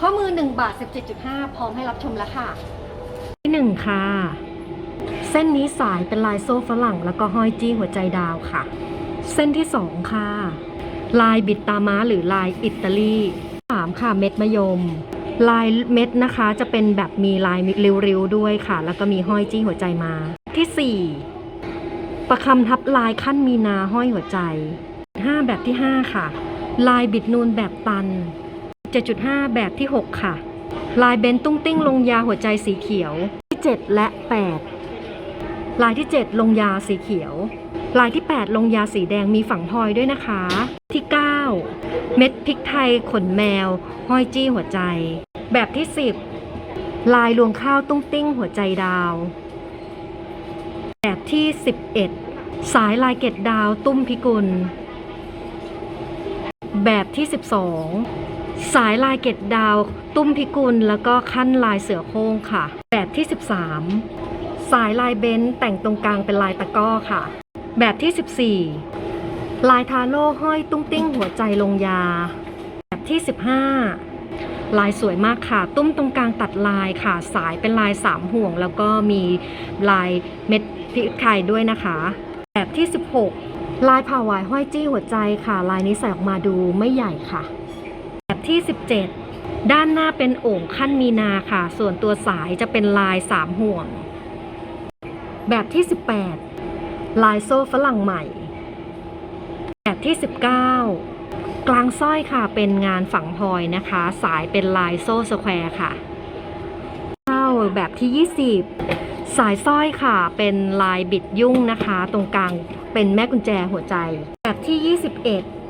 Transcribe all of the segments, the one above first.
ข้อมือ 1 บาท 17.5 พร้อมให้รับชมแล้วค่ะ ที่หนึ่งค่ะ เส้นนี้สายเป็นลายโซ่ฝรั่ง แล้วก็ห้อยจี้หัวใจดาวค่ะ เส้นที่สองค่ะ ลายบิดตาม้าหรือลายอิตาลีสามค่ะ เม็ดมะยม ลายเม็ดนะคะจะเป็นแบบมีลายริ้วๆด้วยค่ะ แล้วก็มีห้อยจี้หัวใจมา ที่สี่ประคำทับลายขั้นมีนาห้อยหัวใจห้าแบบที่ห้าค่ะ ลายบิดนูนแบบตัน 7.5 แบบที่ 6 ค่ะ ลายเบนตุ้งติ้งลงยาหัวใจสีเขียว ที่ 7 และ 8 ลายที่ 7 ลงยาสีเขียว ลายที่ 8 ลงยาสีแดงมีฝังพลอยด้วยนะคะ ที่ 9 เม็ดพริกไทยขนแมว ห้อยจี้หัวใจ แบบที่ 10 ลายรวงข้าวตุ้งติ้งหัวใจดาว แบบที่ 11 สายลายเกตดาวตุ้มพิกุลแบบที่ 12 สายลายเกตดาว ตุ้มพิกุล แล้วก็ขั้นลายเสือโครงค่ะ แบบที่ 13 สายลายเบนซ์แต่งตรงกลางเป็นลายตะก้อค่ะ แบบที่ 14 ลายทาโร่ห้อยตุ้งติ้งหัวใจลงยา แบบที่ 15 ลายสวยมากค่ะ ตุ้มตรงกลางตัดลายค่ะ สายเป็นลายสามห่วง แล้วก็มีลายเม็ดพริกไทยด้วยนะคะ แบบที่ 16 ลายผ่าวายห้อยจี้หัวใจค่ะ ลายนี้ใส่ออกมาดูไม่ใหญ่ค่ะ ที่ 17 ด้านหน้าเป็นโอ่งขั้นมีนาค่ะ ส่วนตัวสายจะเป็นลายสามห่วง แบบที่ 18 ลายโซ่ฝรั่งใหม่ แบบที่ 19 กลางสร้อยค่ะเป็นงานฝังพลอยนะคะ สายเป็นลายโซ่สแควร์ค่ะเข้าแบบที่ 20 สายสร้อยค่ะเป็นลายบิดยุ่งนะคะ ตรงกลางเป็นแม่กุญแจหัวใจ แบบที่ 21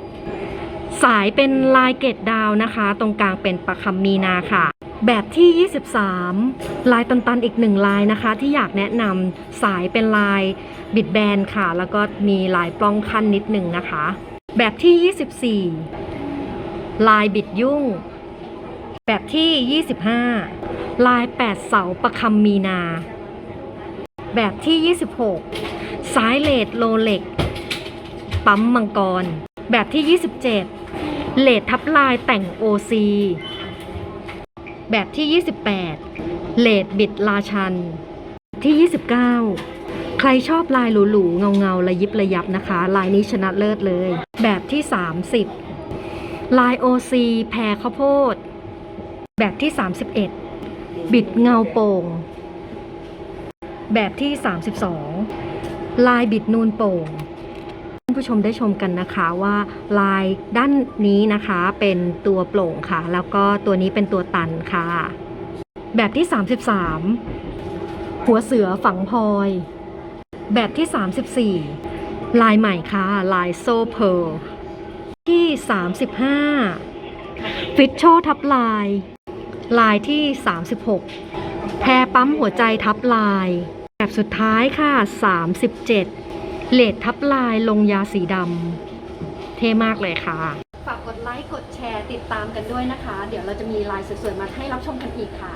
สายเป็นลายเกตดาวนะคะ ตรงกลางเป็นประคำมีนาค่ะ แบบที่ 23 ลายตันๆอีกหนึ่งลายนะคะ ที่อยากแนะนำสายเป็นลายบิดแบนค่ะ แล้วก็มีลายปล้องขั้นนิดหนึ่งนะคะ แบบที่ 24 ลายบิดยุ่ง แบบที่ 25 ลาย 8 เสาประคำมีนา แบบที่ 26 สายเลดโลเล็ก ปั๊มมังกรแบบที่ 27 เลดทับลายแต่ง OC แบบที่ 28 เลดบิดลาชัน ที่ 29 ใครชอบลายหรูๆ เงาๆ ระยิบระยับนะคะ ลายนี้ชนะเลิศเลย แบบที่ 30 ลาย OC แพรข้าวโพด แบบที่ 31 บิดเงาโป่ง แบบที่ 32 ลายบิดนูนโป่ง ผู้ชมได้ชมกันนะคะว่าลายด้านนี้นะคะเป็นตัวโปร่งค่ะ แล้วก็ตัวนี้เป็นตัวตันค่ะ แบบที่ 33 หัวเสือฝังพลอย แบบที่ 34 ลายใหม่ค่ะ ลายโซเพร์ลที่ 35 ฟิตโชทับลาย ลายที่ 36 แพรปั๊มหัวใจทับลาย แบบสุดท้ายค่ะ 37 เลดทับลายลงยาสีดำเท่มากเลยค่ะ ฝากกดไลค์ กดแชร์ติดตามกันด้วยนะคะ เดี๋ยวเราจะมีลายสวยๆมาให้รับชมกันอีกค่ะ